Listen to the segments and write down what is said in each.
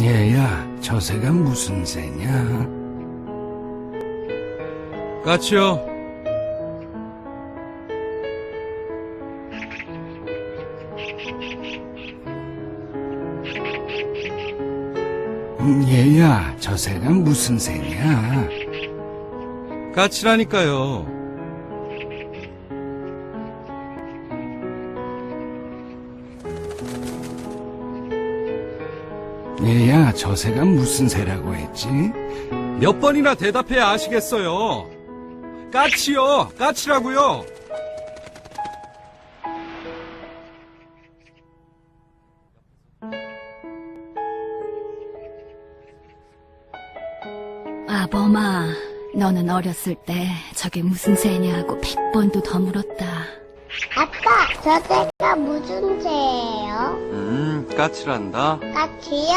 얘야, 저 새가 무슨 새냐? 까치요. 음, 얘야, 저 새가 무슨 새냐? 까치라니까요. 얘야, 저 새가 무슨 새라고 했지? 몇 번이나 대답해야 아시겠어요. 까치요. 까치라고요. 아범아, 너는 어렸을 때 저게 무슨 새냐고 백 번도 더 물었다. 아빠, 저 새가 무슨 새예요? 음, 까치란다. 까치요?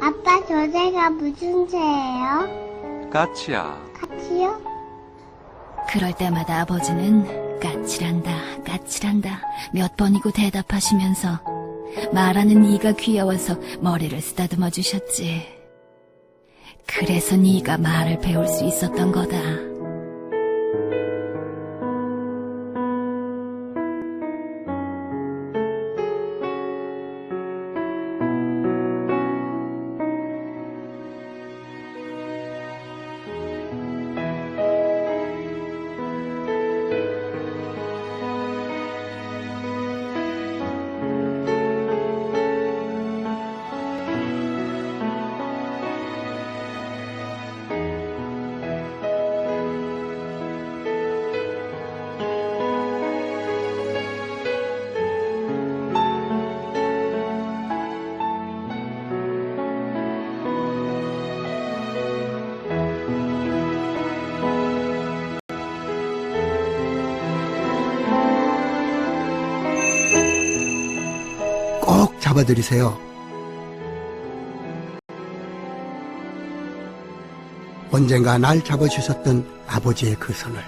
아빠, 저 새가 무슨 새예요? 까치야. 까치요? 그럴 때마다 아버지는 까칠한다, 까칠한다 몇 번이고 대답하시면서 말하는 이가 귀여워서 머리를 쓰다듬어 주셨지. 그래서 네가 말을 배울 수 있었던 거다. 잡아드리세요. 언젠가 날 잡아주셨던 아버지의 그 손을